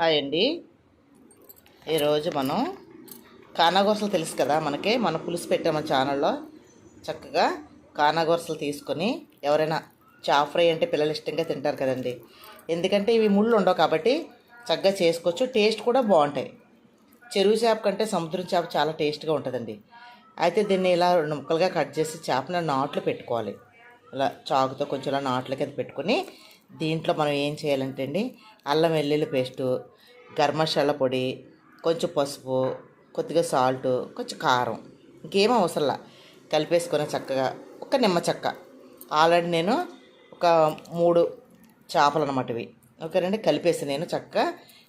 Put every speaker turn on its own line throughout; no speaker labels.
Hi అండి. ఈరోజు మనం కానాగొరసలు తెలుసు కదా మనకి మన పులుసు పెట్టాము ఛానల్లో చక్కగా కానాగొరసలు తీసుకొని ఎవరైనా చాప్ ఫ్రై అంటే పిల్లలు ఇష్టంగా తింటారు కదండి. ఎందుకంటే ఇవి ముళ్ళు ఉండవు కాబట్టి చక్కగా చేసుకోవచ్చు. టేస్ట్ కూడా బాగుంటాయి. చెరువు చేప కంటే సముద్రం చేప చాలా టేస్ట్గా ఉంటుందండి. అయితే దీన్ని ఇలా రెండు ముక్కలుగా కట్ చేసి చేపను నాట్లు పెట్టుకోవాలి. ఇలా చాకుతో కొంచెం ఇలా నాట్ల కింద పెట్టుకొని దీంట్లో మనం ఏం చేయాలంటే అండి అల్లం వెల్లుల్లి పేస్టు గరం మసాలా పొడి కొంచెం పసుపు కొద్దిగా సాల్ట్ కొంచెం కారం ఇంకేం అవసరంలా కలిపేసుకొని చక్కగా ఒక నిమ్మ చెక్క. ఆల్రెడీ నేను ఒక మూడు చేపలు అనమాట ఇవి. ఓకేనండి కలిపేసి నేను చక్కగా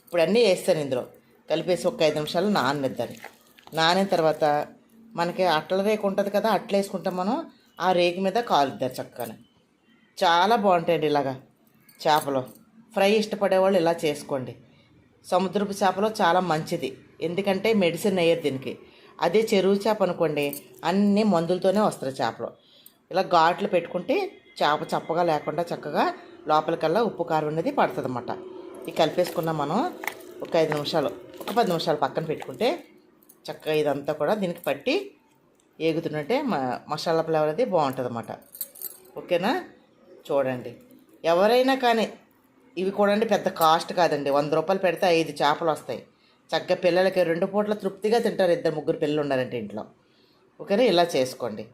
ఇప్పుడు అన్నీ వేస్తాను ఇందులో. కలిపేసి ఒక ఐదు నిమిషాలు నాననిద్దాను. నానిన తర్వాత మనకి అట్ల రేకు ఉంటుంది కదా అట్ల వేసుకుంటాం మనం ఆ రేకు మీద కాలుద్దారు చక్కగా చాలా బాగుంటాయండి ఇలాగా. చేపలు. ఫ్రై ఇష్టపడేవాళ్ళు ఇలా చేసుకోండి. సముద్రపు చేపలు చాలా మంచిది. ఎందుకంటే మెడిసిన్ అయ్యేది దీనికి. అదే చెరువు చేప అనుకోండి అన్ని మందులతోనే వస్తాయి చేపలు. ఇలా ఘాట్లు పెట్టుకుంటే చేప చప్పగా లేకుండా చక్కగా లోపలికల్లా ఉప్పు కారం అనేది పడుతుంది అన్నమాట ఇది కలిపేసుకున్నాం మనం ఒక ఐదు నిమిషాలు. ఒక పది నిమిషాలు పక్కన పెట్టుకుంటే చక్కగా ఇదంతా కూడా దీనికి పట్టి ఏగుతున్నట్టే మ మసాలా ఫ్లేవర్ అది బాగుంటుంది అన్నమాట ఓకేనా? చూడండి. ఎవరైనా కానీ ఇవి కూడా అండి పెద్ద కాస్ట్ కాదండి. వంద రూపాయలు పెడితే ఐదు చేపలు వస్తాయి. చక్కగా పిల్లలకి రెండు పూట్ల తృప్తిగా తింటారు ఇద్దరు ముగ్గురు పిల్లలు ఉన్నారంటే ఇంట్లో. ఓకేనా? ఇలా చేసుకోండి.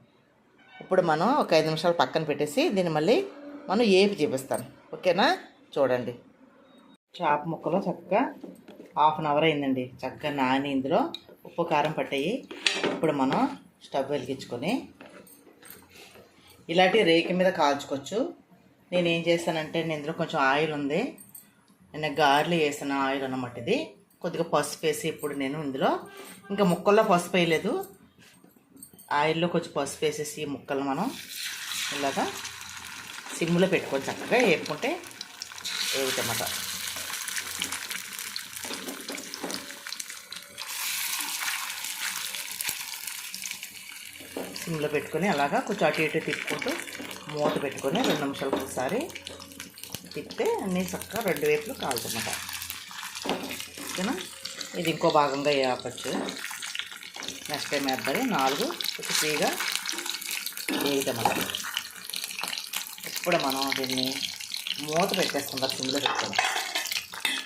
ఇప్పుడు మనం ఒక ఐదు నిమిషాలు పక్కన పెట్టేసి దీన్ని మళ్ళీ మనం ఏపి చూపిస్తాను. ఓకేనా? చూడండి. చేప ముక్కలు చక్కగా హాఫ్ అన్ అవర్ అయిందండి. చక్కగా నాని ఇందులో ఉప్పు కారం పట్టాయి. ఇప్పుడు మనం స్టవ్ వెలిగించుకొని ఇలాంటి రేకి మీద కాల్చుకోవచ్చు. నేను ఏం చేస్తానంటే నేను ఇందులో కొంచెం ఆయిల్ ఉంది. నేను గార్లీ వేసిన ఆయిల్ అన్నమాట ఇది. కొద్దిగా పసుపు వేసి ఇప్పుడు నేను ఇందులో ఇంకా ముక్కల్లో పసుపు వేయలేదు. ఆయిల్లో కొంచెం పసుపు వేసేసి ముక్కలు మనం ఇలాగా సిమ్లో పెట్టుకొని చక్కగా వేపుకుంటే వేగుతామట సిమ్లో పెట్టుకొని అలాగా కొంచెం అటు ఇటు తిప్పుకుంటూ మూత పెట్టుకొని రెండు నిమిషాలకు ఒకసారి తిప్పితే అన్నీ చక్కగా రెండు వైపులు కాలుతున్నమాట ఓకేనా? ఇది ఇంకో భాగంగా వేపచ్చు నెక్స్ట్ టైం వేద్దాం. నాలుగు కొంచెం ఫ్రీగా వేయటమాట ఇప్పుడు మనం దీన్ని మూత పెట్టేస్తాం సిమ్లో పెట్టుకుని.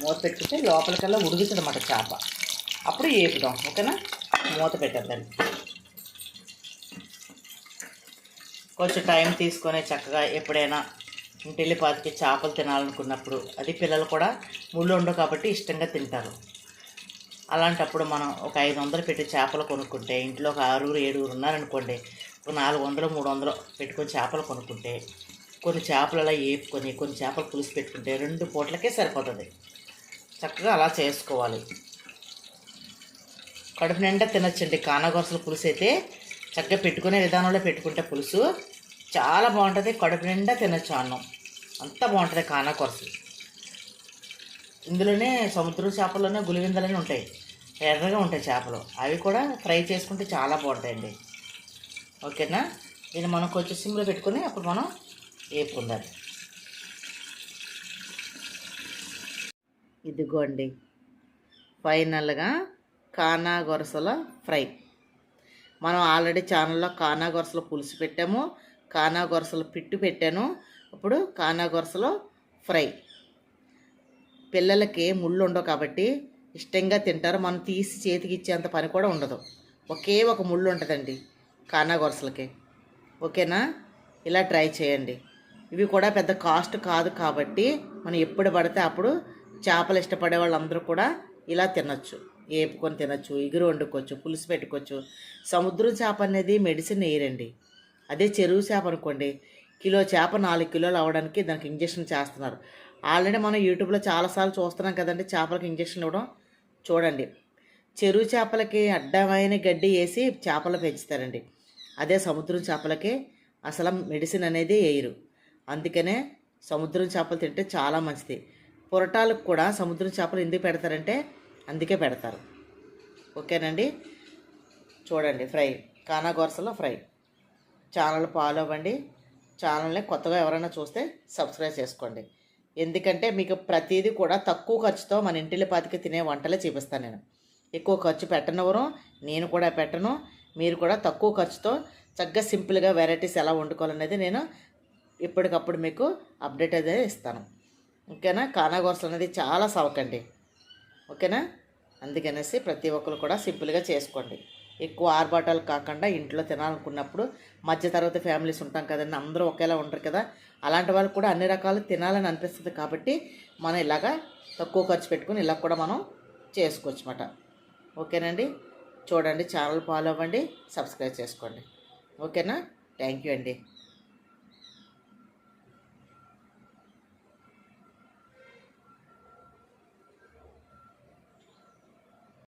మూత పెట్టుకుంటే లోపలికల్లా ఉడుగుతుంది అన్నమాట చేప. అప్పుడు వేపుదాం. ఓకేనా? మూత పెట్టేద్దాం. కొంచెం టైం తీసుకొని చక్కగా ఎప్పుడైనా ఇంటిల్లిపాతికి చేపలు తినాలనుకున్నప్పుడు అది పిల్లలు కూడా ముళ్ళు ఉండవు కాబట్టి ఇష్టంగా తింటారు. అలాంటప్పుడు మనం ఒక ఐదు వందలు పెట్టి చేపలు కొనుక్కుంటే ఇంట్లో ఒక ఆరుగురు ఏడుగురు ఉన్నారనుకోండి ఒక నాలుగు వందలు మూడు వందలు పెట్టుకొని చేపలు కొనుక్కుంటే కొన్ని చేపలు అలా ఏపుకొని కొన్ని చేపలు పులుసు పెట్టుకుంటే రెండు పూటలకే సరిపోతుంది. చక్కగా అలా చేసుకోవాలి. కడుపు నిండా తినొచ్చండి. కానగొరసల పులుసు అయితే చక్కగా పెట్టుకునే విధానంలో పెట్టుకుంటే పులుసు చాలా బాగుంటుంది. కడుపు నిండా తినచ్చు అన్నం. అంత బాగుంటుంది కానాకొరస. ఇందులోనే సముద్రం చేపల్లోనే గులివిందలని ఉంటాయి. ఎర్రగా ఉంటాయి చేపలు. అవి కూడా ఫ్రై చేసుకుంటే చాలా బాగుంటాయండి. ఓకేనా? దీన్ని మనం కొంచెం సిమ్లో పెట్టుకుని అప్పుడు మనం వేపుకుందాం ఇదిగోండి. ఫైనల్గా కానా గొరసల ఫ్రై. మనం ఆల్రెడీ ఛానల్లో కానా గొరసల పులుసు పెట్టాము. కానా గొరసలు పిట్టు పెట్టాను. అప్పుడు కానా గొరసలో ఫ్రై. పిల్లలకి ముళ్ళు ఉండవు కాబట్టి ఇష్టంగా తింటారు. మనం తీసి చేతికి ఇచ్చేంత పని కూడా ఉండదు. ఒకే ఒక ముళ్ళు ఉంటుందండి కానా గొరసలకి. ఓకేనా? ఇలా ట్రై చేయండి. ఇవి కూడా పెద్ద కాస్ట్ కాదు కాబట్టి మనం ఎప్పుడు పడితే అప్పుడు చేపలు ఇష్టపడే వాళ్ళందరూ కూడా ఇలా తినొచ్చు. వేపుకొని తినొచ్చు ఎగురు వండుకోవచ్చు పులుసు పెట్టుకోవచ్చు. సముద్రం చేప అనేది మెడిసిన్ వేయరండి అదే చెరువు చేప అనుకోండి. కిలో చేప నాలుగు కిలోలు అవ్వడానికి దానికి ఇంజక్షన్ చేస్తున్నారు. ఆల్రెడీ మనం యూట్యూబ్లో చాలాసార్లు చూస్తున్నాం కదండి చేపలకు ఇంజక్షన్ ఇవ్వడం. చూడండి. చెరువు చేపలకి అడ్డమైన గడ్డి వేసి చేపలు పెంచుతారండి. అదే సముద్రం చేపలకి అసలు మెడిసిన్ అనేది వేయరు. అందుకనే సముద్రం చేపలు తింటే చాలా మంచిది. పొరటాలకు కూడా సముద్రం చేపలు ఎందుకు పెడతారంటే అందుకే పెడతారు. ఓకేనండి? చూడండి ఫ్రై. కానాగోరసలో ఫ్రై. ఛానల్ ఫాలో అవ్వండి. ఛానల్ని కొత్తగా ఎవరైనా చూస్తే సబ్స్క్రైబ్ చేసుకోండి. ఎందుకంటే మీకు ప్రతిదీ కూడా తక్కువ ఖర్చుతో మన ఇంటి పాతికి తినే వంటలే చూపిస్తాను నేను. ఎక్కువ ఖర్చు పెట్టనివ్వరు. నేను కూడా పెట్టను. మీరు కూడా తక్కువ ఖర్చుతో చక్కగా సింపుల్గా వెరైటీస్ ఎలా వండుకోవాలనేది నేను ఎప్పటికప్పుడు మీకు అప్డేట్ అదే ఇస్తాను. ఓకేనా? కానాగోరసలు అనేది చాలా సవకండి. ఓకేనా? అందుకనేసి ప్రతి ఒక్కరు కూడా సింపుల్గా చేసుకోండి. ఎక్కువ ఆర్భాటాలు కాకుండా ఇంట్లో తినాలనుకున్నప్పుడు మధ్యతరగతి ఫ్యామిలీస్ ఉంటాం కదండి అందరూ ఒకేలా ఉంటారు కదా. అలాంటి వాళ్ళకి కూడా అన్ని రకాలు తినాలని అనిపిస్తుంది కాబట్టి మనం ఇలాగా తక్కువ ఖర్చు పెట్టుకుని ఇలా కూడా మనం చేసుకోవచ్చు అన్నమాట ఓకేనండి? చూడండి ఛానల్ ఫాలో అవ్వండి సబ్స్క్రైబ్ చేసుకోండి. ఓకేనా? థ్యాంక్ యూ అండి.